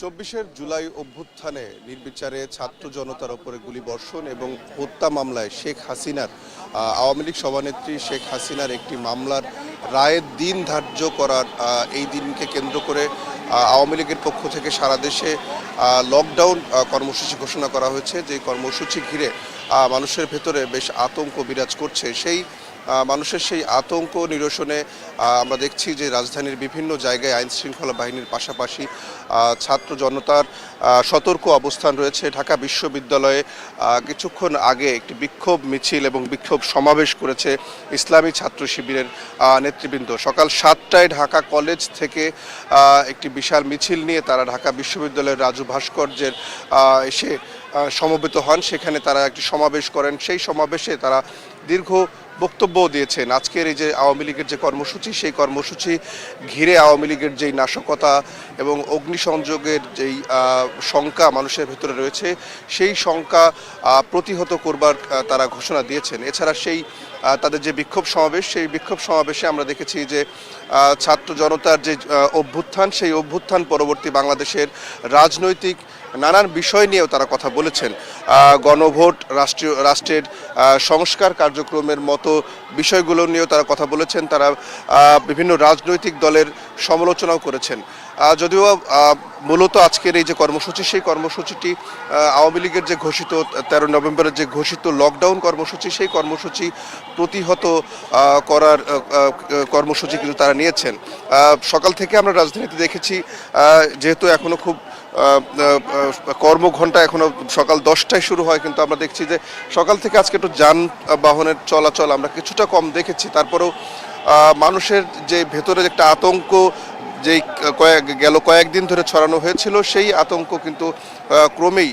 চব্বিশের জুলাই অভ্যুত্থানে নির্বিচারে ছাত্র জনতার উপরে গুলিবর্ষণ এবং হত্যা মামলায় শেখ হাসিনার আওয়ামী লীগ সভানেত্রী শেখ হাসিনার একটি মামলার রায়ের দিন ধার্য করার এই দিনকে কেন্দ্র করে আওয়ামী লীগের পক্ষ থেকে সারা দেশে লকডাউন কর্মসূচি ঘোষণা করা হয়েছে। যে কর্মসূচি ঘিরে মানুষের ভেতরে বেশ আতঙ্ক বিরাজ করছে। সেই মানুষের সেই আতঙ্ক নিরসনে আমরা দেখছি যে রাজধানীর বিভিন্ন জায়গায় আইন শৃঙ্খলা বাহিনীর পাশাপাশি ছাত্র জনতার সতর্ক অবস্থান রয়েছে। ঢাকা বিশ্ববিদ্যালয়ে কিছুক্ষণ আগে একটি বিক্ষোভ মিছিল এবং বিক্ষোভ সমাবেশ করেছে ইসলামী ছাত্র শিবিরের নেতৃবৃন্দ। সকাল সাতটায় ঢাকা কলেজ থেকে একটি বিশাল মিছিল নিয়ে তারা ঢাকা বিশ্ববিদ্যালয়ের রাজু ভাস্কর্যের এসে সমবেত হন। সেখানে তারা একটি সমাবেশ করেন। সেই সমাবেশে তারা দীর্ঘ বক্তব্য দিয়েছেন। আজকের এই যে আওয়ামী লীগের যে কর্মসূচি, সেই কর্মসূচি ঘিরে আওয়ামী লীগের যেই নাশকতা এবং অগ্নিসংযোগের যেই শঙ্কা মানুষের ভেতরে রয়েছে, সেই শঙ্কা প্রতিহত করবার তারা ঘোষণা দিয়েছেন। এছাড়া সেই তাদের যে বিক্ষোভ সমাবেশ, সেই বিক্ষোভ সমাবেশে আমরা দেখেছি যে ছাত্র জনতার যে অভ্যুত্থান, সেই অভ্যুত্থান পরবর্তী বাংলাদেশের রাজনৈতিক নানান বিষয় নিয়েও তারা কথা বলেছেন। গণভোট, রাষ্ট্রীয়, রাষ্ট্রের সংস্কার কার্যক্রমের মতো বিষয়গুলো নিয়েও তারা কথা বলেছেন। তারা বিভিন্ন রাজনৈতিক দলের সমালোচনাও করেছেন। যদিও মূলত আজকের এই যে কর্মসূচি, সেই কর্মসূচিটি আওয়ামী লীগের যে ঘোষিত, তেরো নভেম্বরের যে ঘোষিত লকডাউন কর্মসূচি, সেই কর্মসূচি প্রতিহত করার কর্মসূচি কিন্তু তারা নিয়েছেন। সকাল থেকে আমরা রাজধানীতে দেখেছি যেহেতু এখনও খুব কর্মঘণ্টা এখনও সকাল দশটায় শুরু হয়, কিন্তু আমরা দেখছি যে সকাল থেকে আজকে একটু যানবাহনের চলাচল আমরা কিছুটা কম দেখেছি। তারপরেও মানুষের যে ভেতরে একটা আতঙ্ক যেই কয়েক, গেল কয়েকদিন ধরে ছড়ানো হয়েছিল, সেই আতঙ্ক কিন্তু ক্রমেই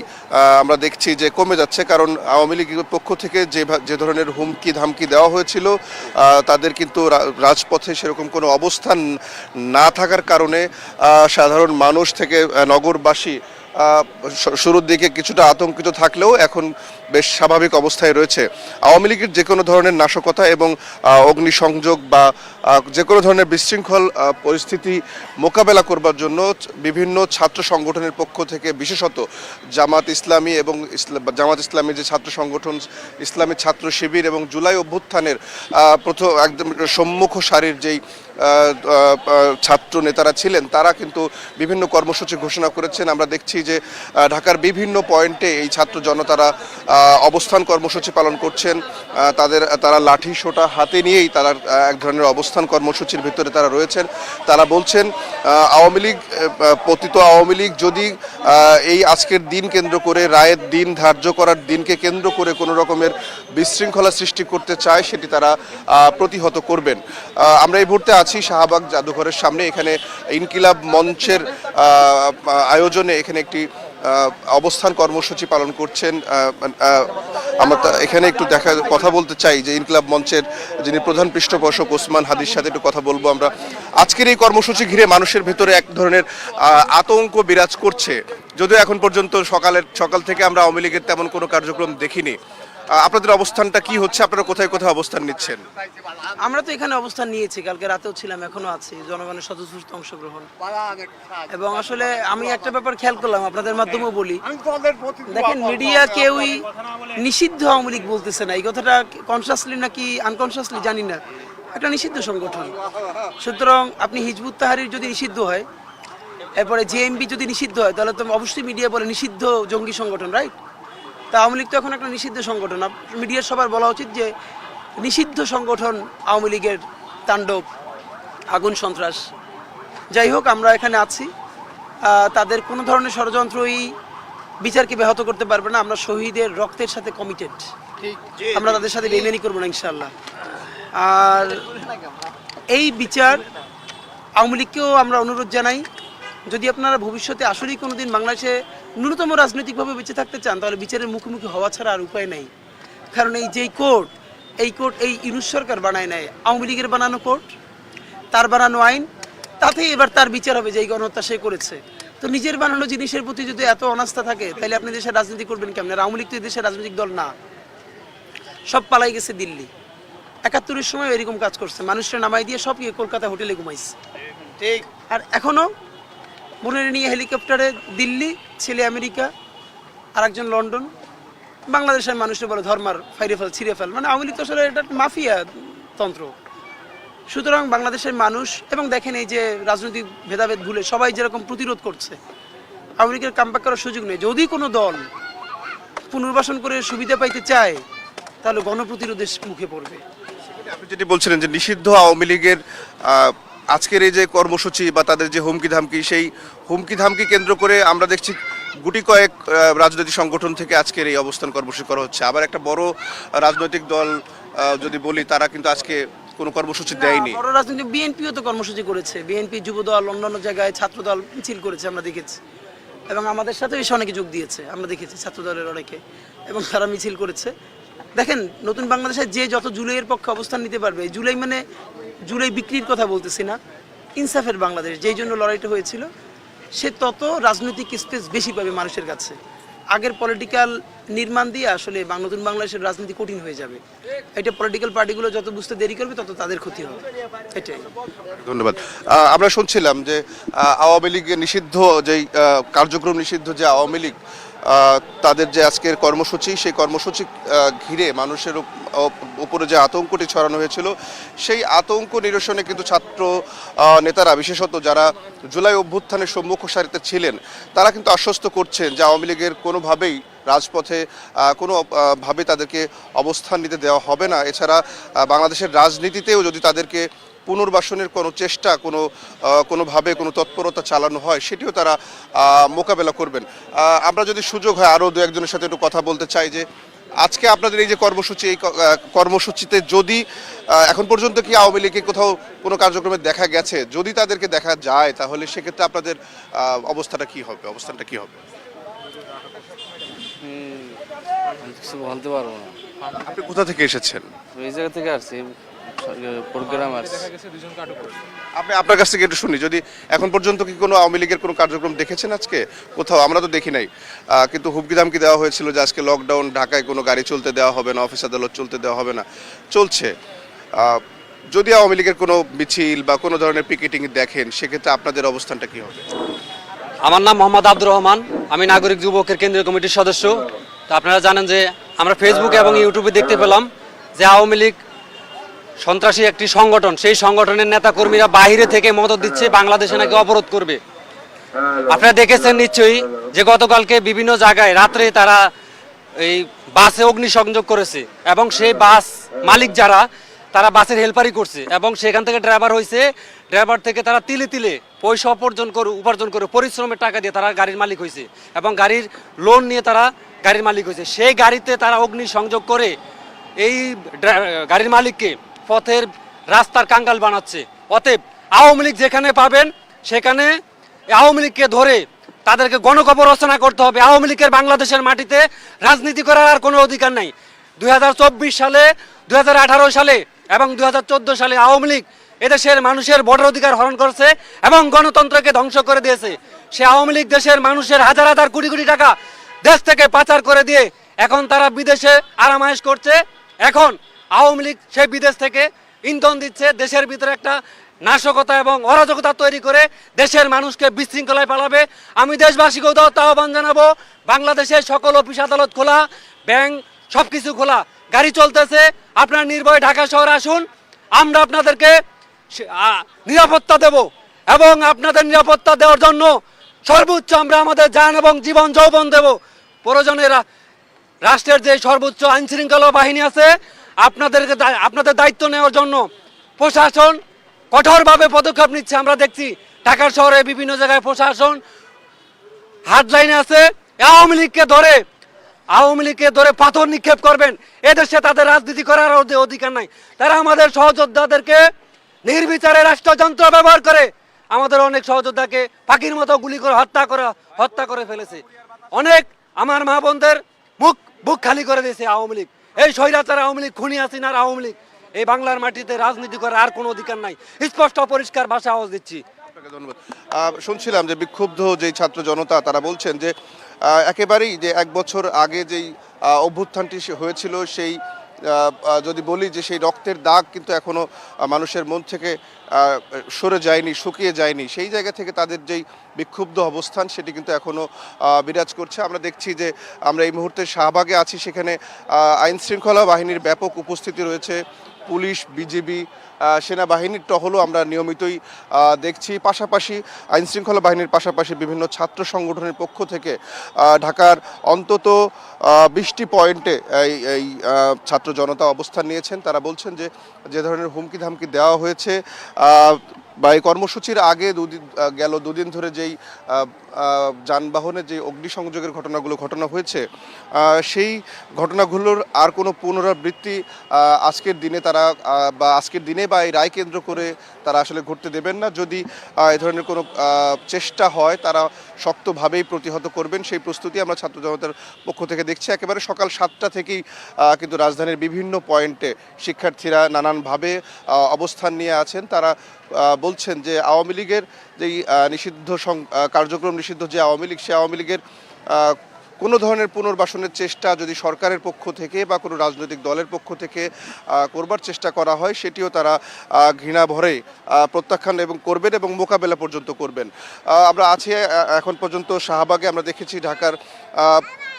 আমরা দেখছি যে কমে যাচ্ছে। কারণ আওয়ামী লীগের পক্ষ থেকে যে যে ধরনের হুমকি, ধামকি দেওয়া হয়েছিল তাদের কিন্তু রাজপথে সেরকম কোনো অবস্থান না থাকার কারণে সাধারণ মানুষ থেকে নগরবাসী শুরুর দিকে কিছুটা আতঙ্কিত থাকলেও এখন বেশ স্বাভাবিক অবস্থায় রয়েছে। আওয়ামী লীগের যে কোনো ধরনের নাশকতা এবং অগ্নিসংযোগ বা যে কোনো ধরনের বিশৃঙ্খল পরিস্থিতি মোকাবেলা করবার জন্য বিভিন্ন ছাত্র সংগঠনের পক্ষ থেকে বিশেষত জামাত ইসলামী এবং জামাত ইসলামী যে ছাত্র সংগঠন, ইসলামী ছাত্র শিবির এবং জুলাই অভ্যুত্থানের প্রথম একদম সম্মুখ সারির যেই ছাত্র নেতারা ছিলেন, তারা কিন্তু বিভিন্ন কর্মসূচি ঘোষণা করেছেন। আমরা দেখছি যে ঢাকার বিভিন্ন পয়েন্টে এই ছাত্র জনতারা অবস্থান কর্মসূচি পালন করছেন তাদের, তারা লাঠি সোটা হাতে নিয়েই তারা এক ধরনের অবস্থান কর্মসূচির ভিতরে তারা রয়েছেন। তারা বলছেন আওয়ামী লীগ পতিত আওয়ামী লীগ যদি এই আজকের দিন কেন্দ্র করে, রায়ের দিন ধার্য করার দিনকে কেন্দ্র করে কোনো রকমের বিশৃঙ্খলা সৃষ্টি করতে চায়, সেটি তারা প্রতিহত করবেন। আমরা এই মুহূর্তে আছি শাহবাগ জাদুঘরের সামনে, এখানে ইনকিলাব মঞ্চের আয়োজনে এখানে একটি অবস্থান কর্মসূচি পালন করছেন আহ, আমরা এখানে একটু দেখা কথা বলতে চাই যে ইনকলাব মঞ্চের যিনি প্রধান পৃষ্ঠপোষক ওসমান হাদির সাথে একটু কথা বলব আমরা। আজকের এই কর্মসূচি ঘিরে মানুষের ভেতরে এক ধরনের আতঙ্ক বিরাজ করছে। যদিও এখন পর্যন্ত সকালের সকাল থেকে আমরা আওয়ামী লীগের তেমন কোনো কার্যক্রম দেখিনি। আপনাদের অবস্থানটা কি হচ্ছে? আপনারা কোথায় কোথায় অবস্থান নিচ্ছেন? আমরা তো এখানে অবস্থান নিয়েছি, কালকে রাতেও ছিলাম, এখনও আছি, জনগণের স্বতঃস্ফূর্ত অংশগ্রহণ। এবং আসলে আমি একটা ব্যাপার খেয়াল করলাম, আপনাদের মাধ্যমেও বলি। দেখেন, মিডিয়া কেউই নিষিদ্ধ আওয়ামী লীগ বলতেছে না। এই কথাটা কনসিয়াসলি নাকি আনকনসিয়াসলি জানি না। একটা নিষিদ্ধ সংগঠন। সুতরাং আপনি হিজবুত তাহারির যদি নিষিদ্ধ হয়, এরপরে জেএমবি যদি নিষিদ্ধ হয়, তাহলে তো অবশ্যই মিডিয়া বলে নিষিদ্ধ জঙ্গি সংগঠন রাইট তা আওয়ামী লীগ তো এখন একটা নিষিদ্ধ সংগঠন। মিডিয়ার সবার বলা উচিত যে নিষিদ্ধ সংগঠন আওয়ামী লীগের তাণ্ডব আগুন সন্ত্রাস। যাই হোক আমরা এখানে আছি। তাদের কোনো ধরনের ষড়যন্ত্রই বিচারকে ব্যাহত করতে পারবে না। আমরা শহীদের রক্তের সাথে কমিটেড আমরা তাদের সাথে বেইমানি করব না ইনশাল্লাহ আর এই বিচার আওয়ামী লীগকেও আমরা অনুরোধ জানাই। যদি আপনারা ভবিষ্যতে আসলেই কোনোদিন বাংলাদেশে ন্যূনতম রাজনৈতিকভাবে বেঁচে থাকতে চান তাহলে বিচারের মুখোমুখি হওয়া ছাড়া আর উপায় নেই। কারণ এই যেই কোর্ট এই কোর্ট এই ইউনুস সরকার বানায় নেয় আওয়ামী লীগের বানানো কোর্ট তার বানানো আইন তাতেই এবার তার বিচার হবে যে এই গণহত্যা সে করেছে। তো নিজের বানানো জিনিসের প্রতি যদি এত অনাস্থা থাকে তাহলে আপনি দেশের রাজনীতি করবেন কেমন? আর আওয়ামী লীগ তো দেশের রাজনৈতিক দল না। সব পালাই গেছে দিল্লি। একাত্তরের সময় এরকম কাজ করছে। মানুষরা নামাই দিয়ে সব কলকাতা হোটেলে ঘুমাইছে। ঠিক। আর এখনও বোনের নিয়ে হেলিকপ্টারে দিল্লি, ছেলে আমেরিকা আর একজন লন্ডন, বাংলাদেশের মানুষের বলে ধর্মার ফাইরে ফেল, ছিঁড়ে ফেল। মানে আওয়ামী লীগ তো আসলে এটা মাফিয়া তন্ত্র। সুতরাং বাংলাদেশের মানুষ, এবং দেখেন এই যে রাজনৈতিক ভেদাভেদ ভুলে সবাই যেরকম প্রতিরোধ করছে, আওয়ামী লীগের কামব্যাক করার সুযোগ নেই। যদি কোনো দল পুনর্বাসন করে সুবিধা পাইতে চায়, তাহলে গণপ্রতিরোধের মুখে পড়বে। আপনি যেটি বলছিলেন যে নিষিদ্ধ আওয়ামী লীগের আজকের এই যে কর্মসূচি বা তাদের যে হুমকি ধামকি সেই হুমকি ধামকি কেন্দ্র করে আমরা দেখছি গুটি কয়েক রাজনৈতিক সংগঠন থেকে আজকের এই অবস্থান কর্মসূচি করা হচ্ছে। আবার একটা বড় রাজনৈতিক দল যদি বলি তারা কিন্তু আজকে কোনো কর্মসূচি দেয়নি। বড় রাজনীতি বিএনপিও তো কর্মসূচি করেছে। বিএনপি যুবদল অন্যান্য জায়গায় ছাত্রদল মিছিল করেছে আমরা দেখেছি। এবং আমাদের সাথে এসে অনেকে যোগ দিয়েছে আমরা দেখেছি ছাত্র দলের অনেকে। এবং তারা মিছিল করেছে। দেখেন নতুন বাংলাদেশে যে যত জুলাইয়ের পক্ষে অবস্থান নিতে পারবে জুলাই মানে জুলাই বিক্রির কথা বলতেছি না, ইনসাফের বাংলাদেশ, যেই জন্য লড়াইটা হয়েছিল, সে তত রাজনৈতিক স্পেস বেশি পাবে মানুষের কাছে। আগের পলিটিক্যাল নির্মাণ দিয়ে আসলে নতুন বাংলাদেশের রাজনীতি কঠিন হয়ে যাবে। এটা পলিটিক্যাল পার্টিগুলো যত বুঝতে দেরি করবে, তত তাদের ক্ষতি হবে। এটাই। ধন্যবাদ। আমরা শুনছিলাম যে আওয়ামী লীগ নিষিদ্ধ যেই কার্যক্রম নিষিদ্ধ যে আওয়ামী লীগ তাদের যে আজকের কর্মসূচি, সেই কর্মসূচি ঘিরে মানুষের উপ- উপ- উপরে যে আতঙ্কটি ছড়ানো হয়েছিল, সেই আতঙ্ক নিরসনে কিন্তু ছাত্র নেতারা, বিশেষত যারা জুলাই অভ্যুত্থানের সম্মুখ সারিতে ছিলেন, তারা কিন্তু আশ্বস্ত করছেন যে আওয়ামী লীগের কোনোভাবেই রাজপথে কোনো ভাবে তাদেরকে অবস্থান নিতে দেওয়া হবে না। এছাড়া বাংলাদেশের রাজনীতিতেও যদি তাদেরকে পুনর্বাসনের কোনো চেষ্টা কোনো কোনোভাবে কোনো তৎপরতা চালানো হয় সেটিও তারা মোকাবেলা করবেন। আমরা যদি সুযোগ হয় আরও দু একজনের সাথে একটু কথা বলতে চাই যে আজকে আপনাদের এই যে কর্মসূচি এই কর্মসূচিতে যদি এখন পর্যন্ত কি আওয়ামী লীগকে কোথাও কোনো কার্যক্রমে দেখা গেছে? যদি তাদেরকে দেখা যায় তাহলে সেক্ষেত্রে আপনাদের অবস্থাটা কি হবে? অবস্থানটা কি হবে? কিছু বলতে পারব না। আপনি কোথা থেকে এসেছেন? এই জায়গা থেকে আসছি। প্রোগ্রাম আসছি আপনি আপনার কাছ থেকে একটু শুনি যদি এখন পর্যন্ত কি কোনো আওয়ামী লীগের কোনো কার্যক্রম দেখেছেন আজকে? কোথাও? আমরা তো দেখি নাই। কিন্তু হুমকি দামকি দেওয়া হয়েছিল যে আজকে লকডাউন ঢাকায় কোনো গাড়ি চলতে দেওয়া হবে না অফিস আদালত চলতে দেওয়া হবে না। চলছে। যদি আওয়ামী লীগের কোনো মিছিল বা কোনো ধরনের পিকেটিং দেখেন সেক্ষেত্রে আপনাদের অবস্থানটা কি হবে? আমার নাম মোহাম্মদ আব্দুর রহমান। আমি নাগরিক যুবকের কেন্দ্রীয় কমিটির সদস্য। তো আপনারা জানেন যে আমরা ফেসবুকে এবং ইউটিউবে দেখতে পেলাম যে আওয়ামী লীগ সন্ত্রাসী একটি সংগঠন, সেই সংগঠনের নেতাকর্মীরা বাইরে থেকে মদত দিচ্ছে, বাংলাদেশে নাকি অবরোধ করবে। আপনারা দেখেছেন নিশ্চয়ই যে গতকালকে বিভিন্ন জায়গায় রাত্রে তারা এই বাসে অগ্নিসংযোগ করেছে এবং সেই বাস মালিক যারা, তারা বাসের হেল্পারই করছে এবং সেখান থেকে ড্রাইভার হয়েছে ড্রাইভার থেকে তারা তিলে তিলে পয়সা উপার্জন করে উপার্জন করে পরিশ্রমের টাকা দিয়ে তারা গাড়ির মালিক হয়েছে এবং গাড়ির লোন নিয়ে তারা গাড়ির মালিক হয়েছে সেই গাড়িতে তারা অগ্নিসংযোগ করে এই গাড়ির মালিককে পথের রাস্তার কাঙ্গাল বানাচ্ছে। অতএব আওয়ামী লীগ যেখানে পাবেন, সেখানে আওয়ামী লীগকে ধরে তাদেরকে গণকবর রচনা করতে হবে। আওয়ামী লীগের বাংলাদেশের মাটিতে রাজনীতি করার আর কোনো অধিকার নাই। দু হাজার চব্বিশ সালে, দুই সালে এবং দুই সালে আওয়ামী লীগ এদেশের মানুষের ভোটার অধিকার হরণ করেছে এবং গণতন্ত্রকে ধ্বংস করে দিয়েছে। সে আওয়ামী লীগ দেশের মানুষের হাজার হাজার কোটি কোটি টাকা দেশ থেকে পাচার করে দিয়ে এখন তারা বিদেশে আরামায়েশ করছে। এখন আওয়ামী লীগ সে বিদেশ থেকে ইন্ধন দিচ্ছে, দেশের ভিতরে একটা নাশকতা এবং অরাজকতা তৈরি করে দেশের মানুষকে বিশৃঙ্খলায় পালাবে আমি দেশবাসীকে উদাহরণ আহ্বান জানাব বাংলাদেশের সকল অফিস আদালত খোলা, ব্যাংক সবকিছু খোলা, গাড়ি চলতেছে, আপনার নির্ভয়ে ঢাকা শহরে আসুন, আমরা আপনাদেরকে নিরাপত্তা দেব এবং আপনাদের নিরাপত্তা দেওয়ার জন্য সর্বোচ্চ আমরা আমাদের যান এবং জীবন যৌবন দেব। প্রয়োজনে রাষ্ট্রের যে সর্বোচ্চ আইন শৃঙ্খলা বাহিনী আছে আপনাদেরকে আপনাদের দায়িত্ব নেওয়ার জন্য প্রশাসন কঠোরভাবে পদক্ষেপ নিচ্ছে। আমরা দেখছি ঢাকার শহরে বিভিন্ন জায়গায় প্রশাসন হাট লাইনে আছে। আওয়ামী লীগকে ধরে, আওয়ামী লীগকে ধরে পাথর নিক্ষেপ করবেন। এদেশে তাদের রাজনীতি করার অধি- অধিকার নাই। তারা আমাদের সহযোদ্ধাদেরকে নির্বিচারে রাষ্ট্রযন্ত্র ব্যবহার করে আমাদের অনেক সহযোদ্ধাকে পাখির মতো গুলি করে হত্যা করা হত্যা করে ফেলেছে। অনেক আমার মা বোনদের মুখ বুক খালি করে দিয়েছে আওয়ামী লীগ। এই স্বৈরাচার আওয়ামী লীগ, খুনি হাসিনার আওয়ামী লীগ, এই বাংলার মাটিতে রাজনীতি করার আর কোনো অধিকার নাই। স্পষ্ট পরিষ্কার ভাষা আওয়াজ দিচ্ছি। ধন্যবাদ। শুনছিলাম যে বিক্ষুব্ধ যেই ছাত্র জনতা, তারা বলছেন যে একেবারেই যে এক বছর আগে যেই অভ্যুত্থানটি হয়েছিল, সেই যদি বলি যে সেই রক্তের দাগ কিন্তু এখনও মানুষের মন থেকে সরে যায়নি, শুকিয়ে যায়নি। সেই জায়গা থেকে তাদের যেই বিক্ষুব্ধ অবস্থান, সেটি কিন্তু এখনও বিরাজ করছে। আমরা দেখছি যে আমরা এই মুহূর্তে শাহবাগে আছি। সেখানে আইনশৃঙ্খলা বাহিনীর ব্যাপক উপস্থিতি রয়েছে। পুলিশ, বিজিবি সেনাবাহিনীর টহলও আমরা নিয়মিতই দেখছি। পাশাপাশি আইনশৃঙ্খলা বাহিনীর পাশাপাশি বিভিন্ন ছাত্র সংগঠনের পক্ষ থেকে ঢাকার অন্তত বিশটি পয়েন্টে এই ছাত্র জনতা অবস্থান নিয়েছেন। তারা বলছেন যে যে ধরনের হুমকি ধামকি দেওয়া হয়েছে বা এই কর্মসূচির আগে দুদিন গেল দুদিন ধরে যেই আহ, যে অগ্নিসংযোগের ঘটনাগুলো ঘটনা হয়েছে সেই ঘটনাগুলোর আর কোনো পুনরাবৃত্তি আজকের দিনে তারা বা আজকের দিনে এই রায় কেন্দ্র করে তারা আসলে ঘটতে দেবেন না। যদি এ ধরনের কোনো চেষ্টা হয়, তারা শক্তভাবেই প্রতিহত করবেন সেই প্রস্তুতি আমরা ছাত্র জনতার পক্ষ থেকে দেখছি। একেবারে সকাল সাতটা থেকেই কিন্তু রাজধানীর বিভিন্ন পয়েন্টে শিক্ষার্থীরা নানানভাবে অবস্থান নিয়ে আছেন। তারা বলছেন যে আওয়ামী লীগের যেই নিষিদ্ধ কার্যক্রম নিষিদ্ধ যে আওয়ামী লীগ, সে আওয়ামী লীগের কোনো ধরনের পুনর্বাসনের চেষ্টা যদি সরকারের পক্ষ থেকে বা কোনো রাজনৈতিক দলের পক্ষ থেকে করবার চেষ্টা করা হয়, সেটিও তারা ঘৃণা ভরে প্রত্যাখ্যান এবং করবেন এবং মোকাবেলা পর্যন্ত করবেন। আমরা আছি এখন পর্যন্ত শাহবাগে, আমরা দেখেছি ঢাকার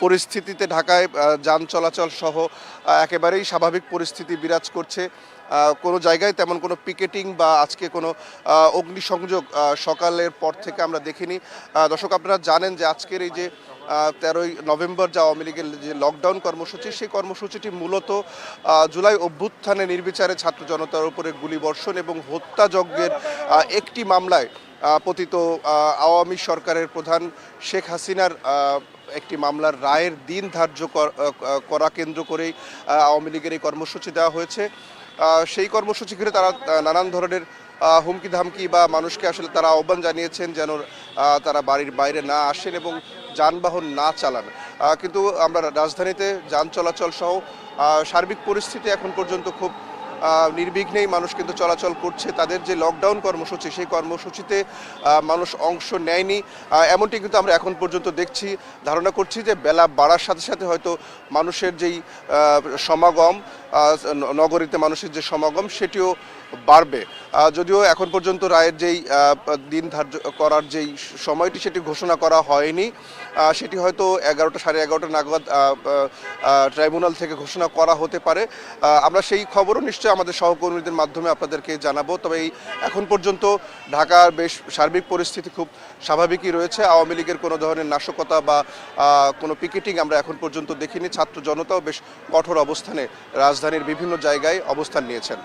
পরিস্থিতিতে ঢাকায় যান চলাচল সহ একেবারেই স্বাভাবিক পরিস্থিতি বিরাজ করছে। কোনো জায়গায় তেমন কোনো পিকেটিং বা আজকে কোনো অগ্নিসংযোগ সকালের পর থেকে আমরা দেখিনি। দর্শক, আপনারা জানেন যে আজকের এই যে তেরোই নভেম্বর যা আওয়ামী লীগের যে লকডাউন কর্মসূচি, সেই কর্মসূচিটি মূলত জুলাই অভ্যুত্থানে নির্বিচারে ছাত্র জনতার উপরে গুলিবর্ষণ এবং হত্যাযজ্ঞের একটি মামলায় পতিত আওয়ামী সরকারের প্রধান শেখ হাসিনার একটি মামলার রায়ের দিন ধার্য করা কেন্দ্র করেই আওয়ামী লীগের এই কর্মসূচি দেওয়া হয়েছে। সেই কর্মসূচি ঘিরে তারা নানান ধরনের হুমকি ধামকি বা মানুষকে আসলে তারা আহ্বান জানিয়েছেন যেন তারা বাড়ির বাইরে না আসেন এবং যানবাহন না চালান। কিন্তু আমরা রাজধানীতে যান চলাচল সহ সার্বিক পরিস্থিতি এখন পর্যন্ত খুব নির্বিঘ্নেই মানুষ কিন্তু চলাচল করছে। তাদের যে লকডাউন কর্মসূচি, সেই কর্মসূচিতে মানুষ অংশ নেয়নি। এমনটি কিন্তু আমরা এখন পর্যন্ত দেখছি। ধারণা করছি যে বেলা বাড়ার সাথে সাথে হয়তো মানুষের যেই সমাগম নগরীতে মানুষের যে সমাগম, সেটিও বাড়বে। যদিও এখন পর্যন্ত রায়ের যেই দিন ধার্য করার যেই সময়টি সেটি ঘোষণা করা হয়নি। সেটি হয়তো এগারোটা, সাড়ে এগারোটা নাগাদ ট্রাইব্যুনাল থেকে ঘোষণা করা হতে পারে। আমরা সেই খবরও নিশ্চয়ই আমাদের সহকর্মীদের মাধ্যমে আপনাদেরকে জানাব। তবে এই এখন পর্যন্ত ঢাকার বেশ সার্বিক পরিস্থিতি খুব স্বাভাবিকই রয়েছে। আওয়ামী লীগের কোনো ধরনের নাশকতা বা কোনো পিকেটিং আমরা এখন পর্যন্ত দেখিনি। ছাত্র জনতাও বেশ কঠোর অবস্থানে রাজধানীর বিভিন্ন জায়গায় অবস্থান নিয়েছেন।